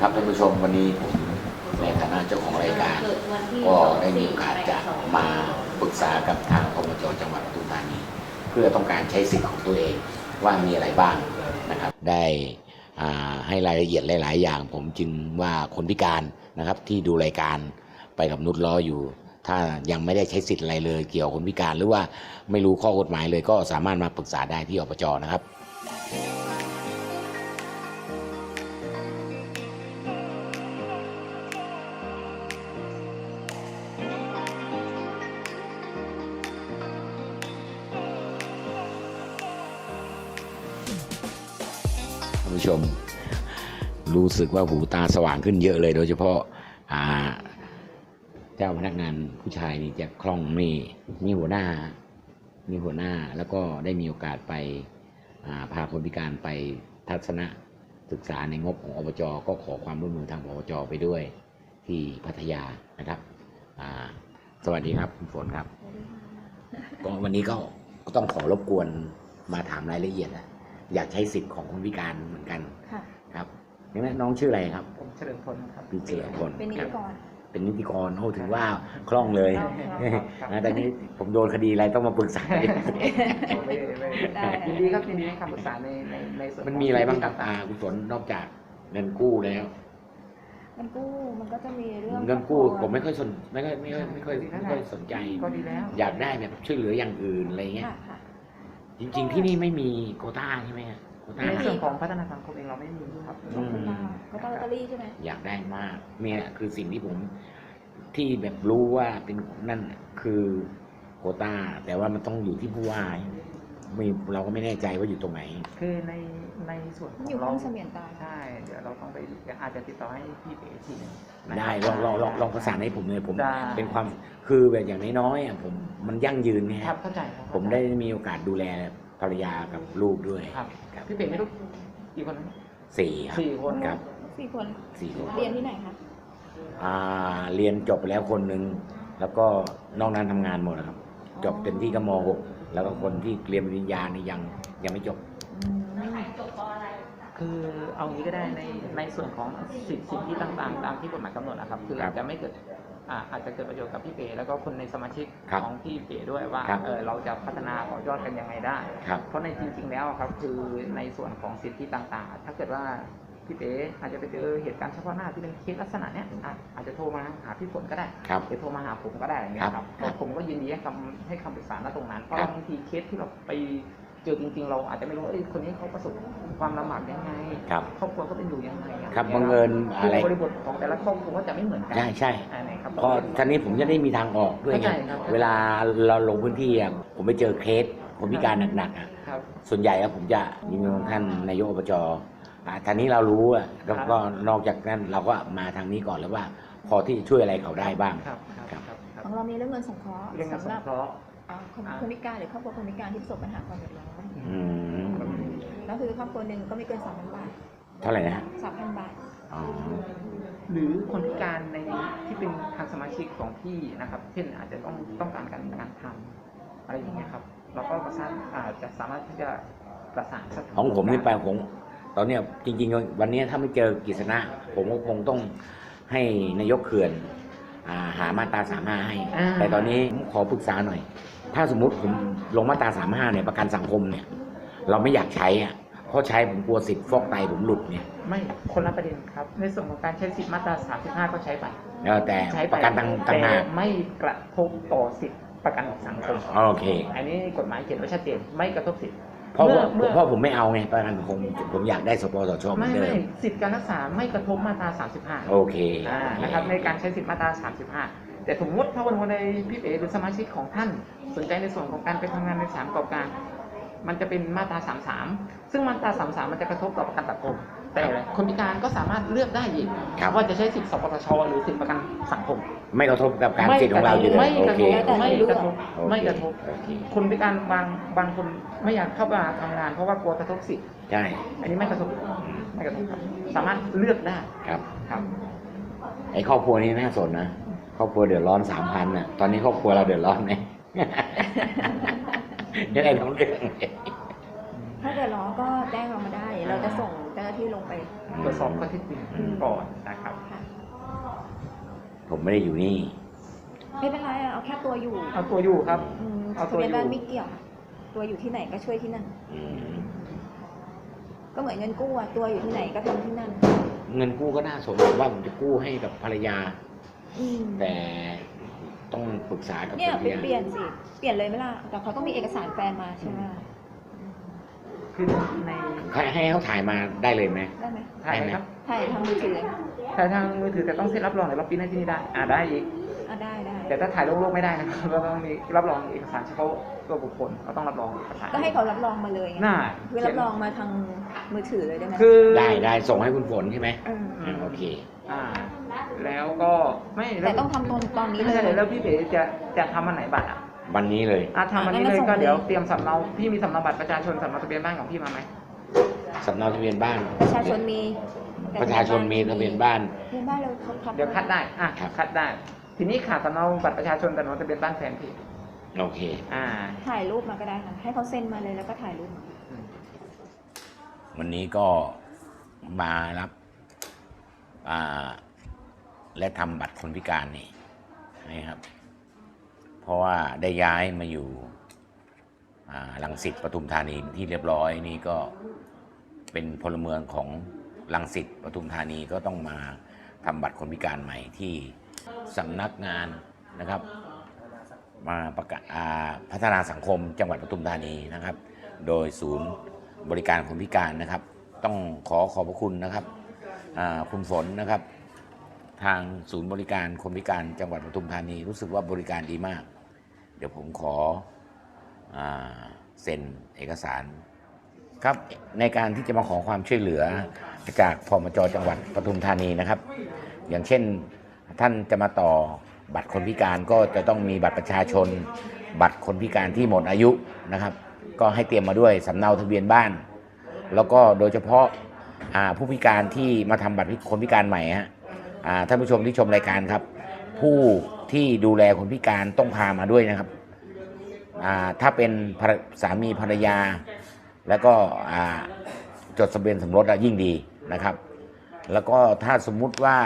ครับท่านผู้ชมวันนี้ผมในฐานะเจ้าของรายการ ก็ได้มีโอกาสจะมาปรึกษากับทางอบจจังหวัดปทุมธานีเพื่อต้องการใช้สิทธิ์ของตัวเองว่ามีอะไรบ้างนะครับ ได้ให้รายละเอียดหลาย ๆ อย่าง ผมจึงว่าคนพิการนะครับที่ดูรายการไปกับนุชล้ออยู่ ถ้ายังไม่ได้ใช้สิทธิ์อะไรเลย เกี่ยวกับคนพิการหรือว่าไม่รู้ข้อกฎหมายเลยก็สามารถมาปรึกษาได้ที่อบจนะครับานผู้ชม รู้สึกว่าหูตาสว่างขึ้นเยอะเลย โดยเฉพาะอ่าเจ้าพนักงานผู้ชายนี่จะคล่องนี่มีหัวหน้า มีหัวหน้าแล้วก็ได้มีโอกาสไปอ่าพาคนพิการไปทัศนศึกษาในงบของอบจก็ขอความร่วมมือทางอบจไปด้วยที่พัทยานะครับอ่าสวัสดีครับคุณฝนครับ ก็วันนี้ก็ก็ต้องขอรบกวนมาถามรายละเอียดนะ อยากใช้สิทธิ์ของคนพิการเหมือนกันค่ะครับนี่แม่น้องชื่ออะไรครับผมเฉลิมพลครับพี่เฉลิมพลเป็นนิครัติบกรเป็นนิติกรโอ้ถือว่าคล่องเลยคล่องครับนะแต่นี้ผมโดนคดีอะไรต้องมาปรึกษาไม่ได้ไม่ได้ได้ยินดีครับยินดีให้คำปรึกษาในในในส่วนมันมีอะไรบ้างครับต่าอ่างคุณฝนนอกจากเงินกู้แล้วเงินกู้มันก็จะมีเรื่องเงินกู้ครอบครัวผมไม่ค่อยสนไม่ค่อยไม่ค่อยไม่ค่อยไม่ค่อยสนใจๆก็ดีแล้วอยากได้แบบช่วยเหลืออย่างอื่นอะไรเงี้ยค่ะค่ะ จริง ๆ ที่นี่ไม่มีโควต้าใช่ไหมฮะโควต้าในส่วนของพัฒนาสังคมเองเราไม่มีครับ อืมก็ต้องลอตเตอรี่ใช่ไหมอยากได้มากเนี่ยคือสิ่งที่ผมที่แบบรู้ว่าเป็นนั่นน่ะคือโควต้า แต่ว่ามันต้องอยู่ที่ผู้ว่าไม่เราก็ไม่แน่ใจว่าอยู่ตรงไหน คือใน ในส่วนขมันออยู่งห้เราองเสมียนตาใช่เดี๋ยวเราต้องไปอาจจะติดต่อให้พี่เป๋ทีหนึงนะครับได้ลองลองลองลองประสานให้ผมเลยผม ได้เป็นความคือแบบอย่างน้อยๆอะผมมันยั่งยืนไงครับเข้าใจครับผมได้มีโอกาสดูแลภรรยากับลูกด้วยครับครับพี่เป๋ไม่รู้กี่คนนะสี่ครับสี่คนครับสี่คนสี่คนเรียนที่ไหนคะอ่าเรียนจบไปแล้วคนหนึ่งแล้วก็นอกนั้นทำงานหมดนะครับ จบเต็มที่ก็ม .6 แล้วก็คนที่เรียนปริญญานี่ยังยังไม่จบ อืมคือเอางี้ก็ได้ในในส่วนของสิทธิสิทธิต่างๆ ตามที่กฎหมายกำหนดนะครับ คือครับอาจจะไม่เกิดอ่าอาจจะเกิดประโยชน์กับพี่เป๋แล้วก็คนในสมาชิกครับของพี่เป๋ด้วยว่าครับ เออเราจะพัฒนาต่อยอดกันยังไงได้ ครับ เพราะในจริง ๆ แล้วครับคือในส่วนของสิทธิต่างๆ ถ้าเกิดว่าพี่เป๋อาจจะไปเจอเหตุการณ์เฉพาะหน้าที่เป็นเคสลักษณะเนี้ยอะอาจจะโทรมาหาพี่ฝนก็ได้ ครับ หรือโทรมาหาผมก็ได้อย่างเงี้ยคครัรับบก็ผมก็ยินดีให้คำให้คำปรึกษาณตรงนั้นเพราะครับบางทีเคสที่เราไป เจอจริง ๆ เราอาจจะไม่รู้ว่าเอ้ยคนนี้เขาประสบความลำบากยังไงครับครอบครัวเขาเป็นอยู่ยังไงอะครับไงี้ยบังเอิญคือะไรบริบทของแต่ละครอบครัวก็จะไม่เหมือนกัใช่ใช่ อันไหนครับเพราะท่านี้ผมจะได้มีทางออกด้วยไง เข้าใจครับ เวลาเราลงพื้นที่อะผมไปเจอเคสคนพิการหนักๆอะครับ ส่วนใหญ่อะผมจะยินดีกับท่านนายกอบจอ่าท่านนี้เรารู้อะแล้วก็นอกจากนั้นเราก็มาทางนี้ก่อนแล้วว่า พอที่จะช่วยอะไรเขาได้บ้าง ครับ ครับ ครับคขรับองเรามีเรื่องเงินสงเคราะห์เรื่องงานสสำหงรับเคราะห์อ่า คนอ่าคนพิการหรือครอบครัวคนพิการที่ประสบปัญหาความเดือดร้อนอืมก็คือครอบครัวหนึ่งก็ไม่เกินสามพันบาทเท่าไหร่นะฮะสามพันบาท อ๋อ หรือคนพิการในที่เป็นทางสมาชิกของพี่นะครับ เช่นอาจจะต้องต้องการการงานทำอะไรอย่างเงี้ยครับ เราก็ประสานอาจจะสามารถที่จะประสานสถานของผมนี่ไปผมตอนเนี้ยจริงๆ วันนี้ถ้าไม่เจอกิษณะ ผมก็คงต้องให้นายกเขื่อนอ่าหามาตราสามห้าให้าแต่ตอนนี้ผมขอปรึกษาหน่อย ถ้าสมมุติผมลงมาตราสามห้าเนี่ยประกันสังคมเนี่ย เราไม่อยากใช้อะเพราะใช้ผมกลัวสิทธิ์ฟอกไตผมหลุดเนี่ยไม่คนละประเด็นครับ ในส่วนของการใช้สิทธิมาตรา35 ก็ใช้ไปเออแต่ใช้ปไประกันต่างต่างหากแต่ไม่กระทบต่อสิทธิประกันสังคมโอเค อันนี้กฎหมายเขียนไว้ชัดเจนไม่กระทบสิทธิเพราะว่าเมื่อเพราะผมไม่เอาไงประกันสังคมผมอยากได้สปสชเหมือไม่นเดิไม่มสิทธิการรักษาไม่กระทบมาตรา35โอเคอ่านะครับในการใช้สิทธิมาตรา35 แต่สมมติถ้าวันวันใดพี่เอ๋หรือสมาชิกของท่านสนใจในส่วนของการไปทำงานในสถามประกอบการ มันจะเป็นมาตรา33ซึ่งมาตรา33มันจะกระทบต่อประกันสังคมแต่คนพิการก็สามารถเลือกได้อีกครับว่าจะใช้สิทธิสปสชหรือสิทธิประกันสังคม ไม่กระทบกับการสิทธิ์ของเราอยู่เลยไม่โอกระเคทบไม่กระทบโอเคไม่กระทบโอเคคนพิการบางบางคนไม่อยากเข้ามาทำงาน เพราะว่ากลัวกระทบสิทธิ์ใช่อันนี้ไม่กระทบไม่กระทบครับสามารถเลือกได้ครับครับไอ้ครอบครัวนี้น่าสนนะค รอบครัวเดือดร้อนสามพันน่ะ ตอนนี้ครอบครัวเราเดือดร้อนไหมจะได้ทั้งเรื่องถ้าถ้าเกิดร้องก็แจ้งเรามาได้ เราจะส่งเจ้าหน้าที่ลงไปตรวจสอบข้อเท็จจริงอืมก่อนนะครับค่ะผมไม่ได้อยู่นี่ ไม่เป็นไรอะเอาแค่ตัวอยู่ เอาตัวอยู่ครับอืมเอาตัทะวเบียนบ้านอยู่ไม่เกี่ยว ตัวอยู่ที่ไหนก็ช่วยที่นั่นอืมก็เหมือนเงินกู้อะตัวอยู่ที่ไหนก็ทำที่นั่น เงินกู้ก็น่าสนผมว่าผมจะกู้ให้กับภรรยา อืมแต่ต้องปรึกษากับเนี่ยภรไปรยาเปลี่ยนสิ เปลี่ยนเลยไหมล่ะ แต่เขาต้องมีเอกสารแฟนมาใช่ไหมคือในให้ให้เขาถ่ายมาได้เลยไหม ได้ไหมถ่ายไหมครับถ่ายทางมือถือเลยถ่ายทางมือถือแต่ต้องเซ็นรับรองในล็อบบี้หน้าที่นี่ได้ อ่าได้อีก อะได้ได้ แต่ถ้าถ่ายโลกๆไม่ได้นะครับเราต้องมีรับรองเอกสารเฉพาะตัวบุคคลเราต้องรับรองเอกสารก็ให้เขารับรองมาเลยไงน่าคือรับรองมาทางมือถือเลยได้ไหมคือได้ได้ส่งให้คุณฝนใช่ไหมอืมอ่าโอเค อ่า แล้วก็ไม่แต่ต้องทำตอนตอนนี้ไม่เลใช่ยแล้วพี่เบ๋จะจะทำวันไหนบัตรอะวันนี้เลยอะทำวันนี้อะงั้เลยนก็ส่งก็เดี๋ยวเลยเตรียมสำเนาพี่มีสำเนาบัตรประชาชนสำเนาทะเบียนบ้านของพี่มาไหมสำเนาทะเบียนบ้าน ประชาชนมีแต่ประชาชนมีทะเบียนบ้าน ทะเบียนบ้านเราเขาทำเดี๋ยวคัดได้อะครับ คัดได้ ทีนี้ขาดสำเนาบัตรประชาชนกับสำเนาทะเบียนบ้านแฟนพี่โอเค อ่า ถ่ายรูปมาก็ได้ค่ะ ให้เขาเซ็นมาเลยแล้วก็ถ่ายรูปมาวันนี้ก็มารับอ่า และทำบัตรคนพิการนี่นะครับ เพราะว่าได้ย้ายมาอยู่ลังสิตปทุมธานีที่เรียบร้อยนี่ก็เป็นพลเมืองของลังสิตปทุมธานีก็ต้องมาทำบัตรคนพิการใหม่ที่สำนักงานนะครับ มาประกาศพัฒนาสังคมจังหวัดปทุมธานีนะครับ โดยศูนย์บริการคนพิการนะครับ ต้องขอขอบพระคุณนะครับคุณฝนนะครับ ทางศูนย์บริการคนพิการจังหวัดปทุมธานีรู้สึกว่าบริการดีมาก เดี๋ยวผมขออเซ็นเอกสาร ครับในการที่จะมาขอความช่วยเหลือจากพมจจังหวัดปทุมธานีนะครับ อย่างเช่นท่านจะมาต่อบัตรคนพิการก็จะต้องมีบัตรประชาชน บัตรคนพิการที่หมดอายุนะครับ ก็ให้เตรียมมาด้วยสำเนาทะเบียนบ้าน แล้วก็โดยเฉพาะผู้พิการที่มาทำบัตรคนพิการใหม่ฮะ ท่านผู้ชมที่ชมรายการครับ ผู้ที่ดูแลคนพิการต้องพามาด้วยนะครับถ้าเป็นสามีภรรยา แล้วก็จดทะเบียนสมรสยิ่งดีนะครับ แล้วก็ถ้าสมมุติว่า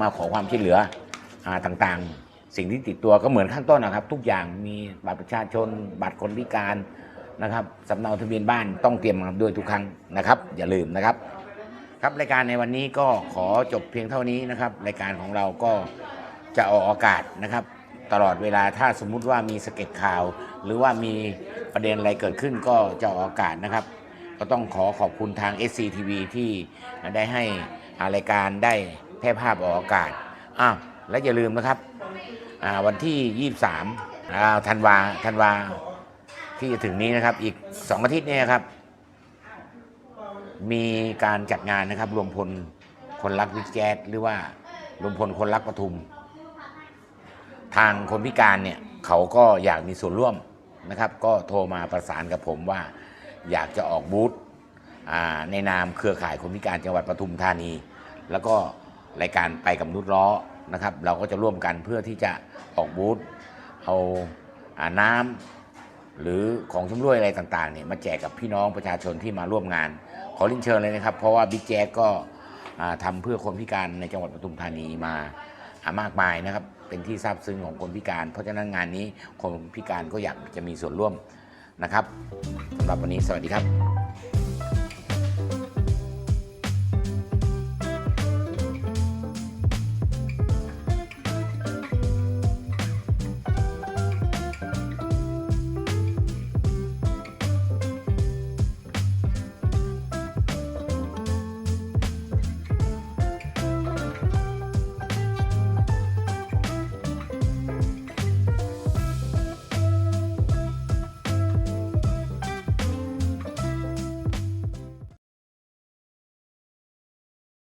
มาขอความช่วยเหลืออต่างๆ สิ่งที่ติดตัวก็เหมือนข้างต้นนะครับ ทุกอย่างมีบัตรประชาชน บัตรคนพิการนะครับสำเนาทะเบียนบ้านต้องเตรียมมาด้วยทุกครั้งนะครับ อย่าลืมนะครับ ครับรายการในวันนี้ก็ขอจบเพียงเท่านี้นะครับ รายการของเราก็จะออกอากาศนะครับ ตลอดเวลาถ้าสมมุติว่ามีสะเก็ดข่าว หรือว่ามีประเด็นอะไรเกิดขึ้นก็จะออกอากาศนะครับ ก็ต้องขอขอบคุณทาง SCTV ที่ได้ให้รายการได้แพร่ภาพออกอากาศอ้าวและอย่าลืมนะครับวันที่ 23อ่าธันวาธันวาที่จะถึงนี้นะครับ อีก 2 อาทิตย์เนี่ยครับ มีการจัดงานนะครับ รวมพลคนรักวิกแจ๊สหรือว่ารวมพลคนรักปทุม ทางคนพิการเนี่ยเขาก็อยากมีส่วนร่วมนะครับ ก็โทรมาประสานกับผมว่า อยากจะออกบูธในนามเครือข่ายคนพิการจังหวัดปทุมธานี แล้วก็รายการไปกับนุชล้อนะครับ เราก็จะร่วมกันเพื่อที่จะออกบูธเอาอาน้ำหรือของชำร่วยอะไรต่างๆเนี่ยมาแจกกับพี่น้องประชาชนที่มาร่วมงาน ขอรินเชิญเลยนะครับ เพราะว่าบิ๊กแจ๊กก็ทำทำเพื่อคนพิการในจังหวัดปทุมธานีมาอามากมายนะครับ เป็นที่ทราบซึ้งของคนพิการ เพราะฉะนั้นงานนี้คนพิการก็อยากจะมีส่วนร่วมนะครับสำหรับวันนี้สวัสดีครับ